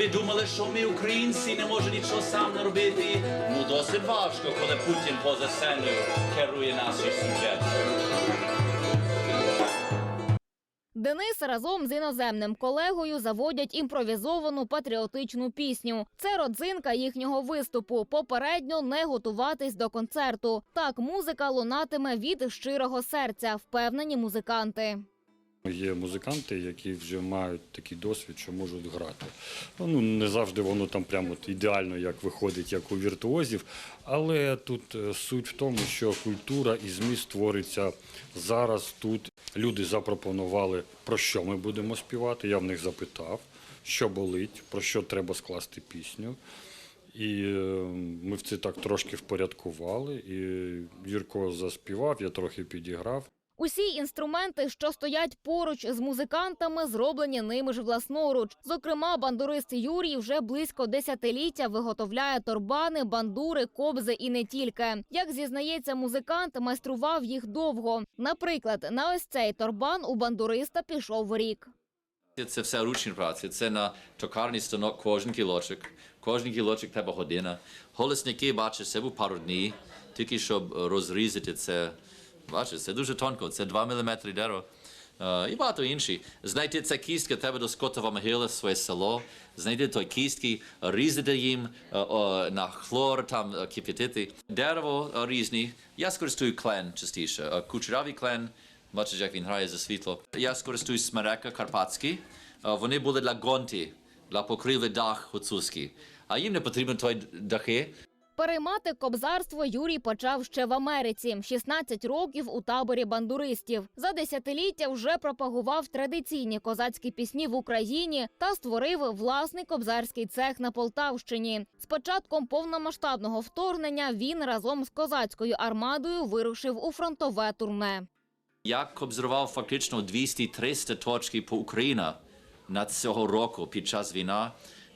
ви думали, що ми, українці, не можемо нічого сам не робити? Ну досить важко, коли Путін поза сценою керує нашою сюжетом. Денис разом з іноземним колегою заводять імпровізовану патріотичну пісню. Це родзинка їхнього виступу. Попередньо не готуватись до концерту. Так музика лунатиме від щирого серця, впевнені музиканти. Є музиканти, які вже мають такий досвід, що можуть грати. Ну не завжди воно там прямо ідеально як виходить, як у віртуозів. Але тут е, суть в тому, що культура і зміст твориться зараз. Тут люди запропонували, про що ми будемо співати. Я в них запитав, що болить, про що треба скласти пісню. І е, ми в це так трошки впорядкували. І Юрко заспівав, я трохи підіграв. Усі інструменти, що стоять поруч з музикантами, зроблені ними ж власноруч. Зокрема, бандурист Юрій вже близько десятиліття виготовляє торбани, бандури, кобзи і не тільки. Як зізнається музикант, майстрував їх довго. Наприклад, на ось цей торбан у бандуриста пішов рік. Це все ручні праці, це на токарний станок кожен кілочок. Кожен кілочок треба година. Голосники, бачиш, це був пару днів, тільки щоб розрізати це. Бачиш, це дуже тонко, це 2 мм дерева. Е, і багато інші. Знайти це кістки, треба до Скотова могила, своє село, знайти той кістки, різати їм е, на хлор, там е, кипятити. Дерево різні. Я скористую клен частіше. Кучерявий клен, бачиш, як він грає за світло. Я скористуюсь смерека карпатський. Вони були для гонті, для покриви дах гуцульський. А їм не потрібно той дахи. Переймати кобзарство Юрій почав ще в Америці. 16 років у таборі бандуристів. За десятиліття вже пропагував традиційні козацькі пісні в Україні та створив власний кобзарський цех на Полтавщині. З початком повномасштабного вторгнення він разом з козацькою армадою вирушив у фронтове турне. Я обзорвав фактично 200-300 точки по Україні на цього року під час війни.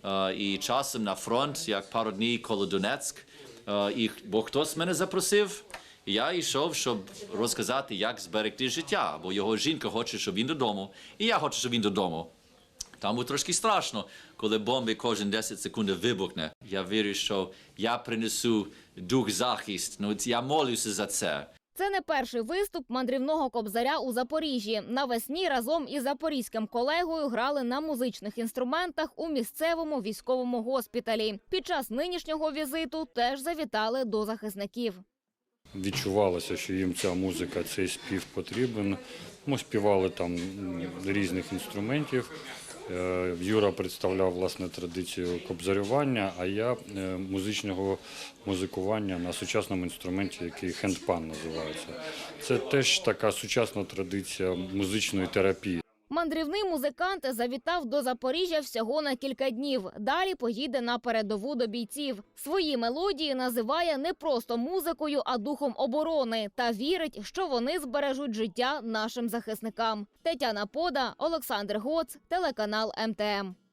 Е, І часом на фронт, як пару днів коло Донецьк. Е, І бо хтось мене запросив. і Я йшов, щоб розказати, як зберегти життя, бо його жінка хоче, щоб він додому, і я хочу, щоб він додому. Було трошки страшно, коли бомби кожен 10 секунд вибухне. Я вірю, що я принесу дух захист. Ну, я молюся за це. Це не перший виступ мандрівного кобзаря у Запоріжжі. Навесні разом із запорізьким колегою грали на музичних інструментах у місцевому військовому госпіталі. Під час нинішнього візиту теж завітали до захисників. Відчувалося, що їм ця музика, цей спів потрібен. Ми співали там різних інструментів. Е, Юра представляв власне традицію кобзарювання, а я е, музичного музикування на сучасному інструменті, який хендпан називається. Це теж така сучасна традиція музичної терапії. Мандрівний музикант завітав до Запоріжжя всього на кілька днів. Далі поїде на передову до бійців. Свої мелодії називає не просто музикою, а духом оборони та вірить, що вони збережуть життя нашим захисникам. Тетяна Пода, Олександр Гоц, телеканал МТМ.